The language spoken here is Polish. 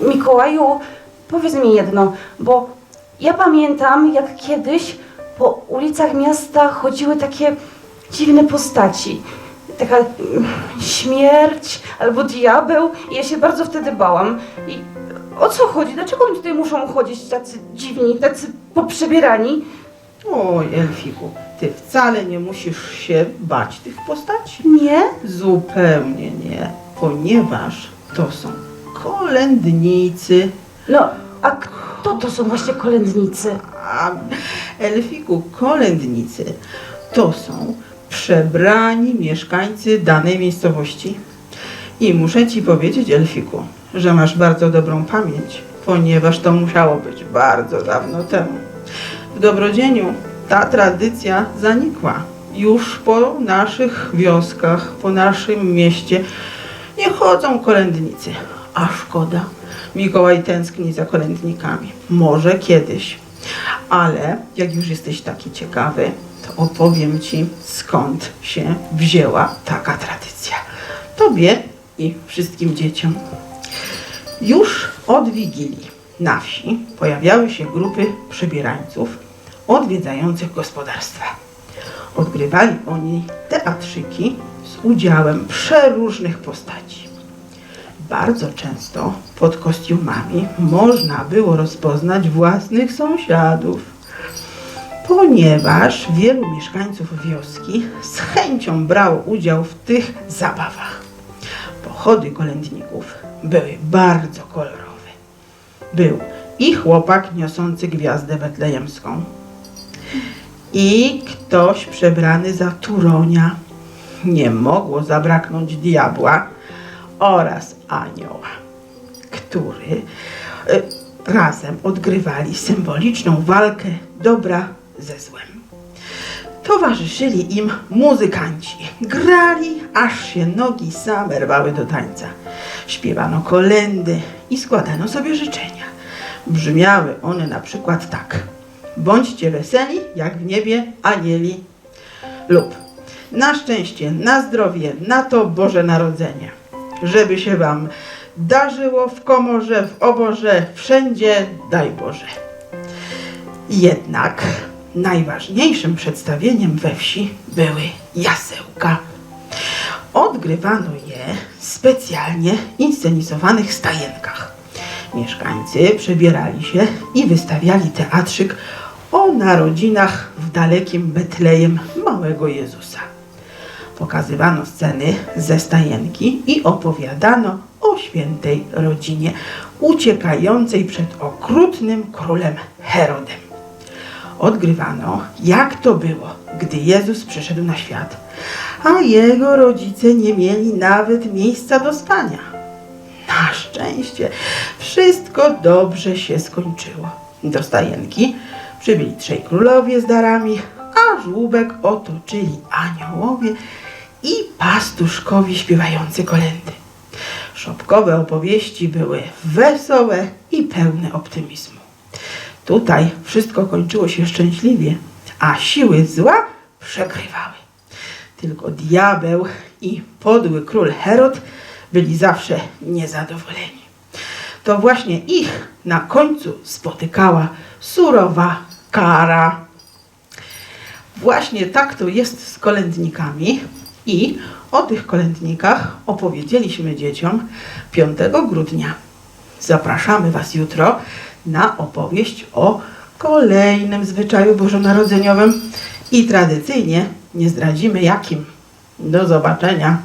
Mikołaju, powiedz mi jedno, bo ja pamiętam, jak kiedyś po ulicach miasta chodziły takie dziwne postaci. Taka mm, śmierć albo diabeł i ja się bardzo wtedy bałam. I o co chodzi? Dlaczego oni tutaj muszą chodzić tacy dziwni, tacy poprzebierani? Oj, Elfiku, ty wcale nie musisz się bać tych postaci. Nie? Zupełnie nie, ponieważ to są kolędnicy. No, a kto to są właśnie kolędnicy? A Elfiku, kolędnicy to są przebrani mieszkańcy danej miejscowości. I muszę ci powiedzieć, Elfiku, że masz bardzo dobrą pamięć, ponieważ to musiało być bardzo dawno temu. W Dobrodzieniu ta tradycja zanikła. Już po naszych wioskach, po naszym mieście nie chodzą kolędnicy. A szkoda. Mikołaj tęskni za kolędnikami. Może kiedyś. Ale jak już jesteś taki ciekawy, to opowiem Ci skąd się wzięła taka tradycja. Tobie i wszystkim dzieciom. Już od Wigilii na wsi pojawiały się grupy przybierańców odwiedzających gospodarstwa. Odgrywali oni teatrzyki z udziałem przeróżnych postaci. Bardzo często pod kostiumami można było rozpoznać własnych sąsiadów, ponieważ wielu mieszkańców wioski z chęcią brało udział w tych zabawach. Pochody kolędników były bardzo kolorowe. Był i chłopak niosący gwiazdę betlejemską, i ktoś przebrany za turonia. Nie mogło zabraknąć diabła oraz anioła, który e, razem odgrywali symboliczną walkę dobra ze złem. Towarzyszyli im muzykanci. Grali, aż się nogi same rwały do tańca. Śpiewano kolendy i składano sobie życzenia. Brzmiały one na przykład tak. Bądźcie weseli, jak w niebie anieli. Lub na szczęście, na zdrowie, na to Boże Narodzenie. Żeby się wam darzyło w komorze, w oborze, wszędzie daj Boże. Jednak najważniejszym przedstawieniem we wsi były jasełka. Odgrywano je specjalnie inscenizowanych stajenkach. Mieszkańcy przebierali się i wystawiali teatrzyk o narodzinach w dalekim Betlejem małego Jezusa. Pokazywano sceny ze stajenki i opowiadano o świętej rodzinie uciekającej przed okrutnym królem Herodem. Odgrywano, jak to było, gdy Jezus przyszedł na świat, a jego rodzice nie mieli nawet miejsca do spania. Na szczęście wszystko dobrze się skończyło. Do stajenki przybyli trzej królowie z darami, a żłóbek otoczyli aniołowie i pastuszkowie śpiewający kolendy. Szopkowe opowieści były wesołe i pełne optymizmu. Tutaj wszystko kończyło się szczęśliwie, a siły zła przegrywały. Tylko diabeł i podły król Herod byli zawsze niezadowoleni. To właśnie ich na końcu spotykała surowa kara. Właśnie tak to jest z kolędnikami i o tych kolędnikach opowiedzieliśmy dzieciom 5 grudnia. Zapraszamy Was jutro na opowieść o kolejnym zwyczaju bożonarodzeniowym i tradycyjnie nie zdradzimy jakim. Do zobaczenia.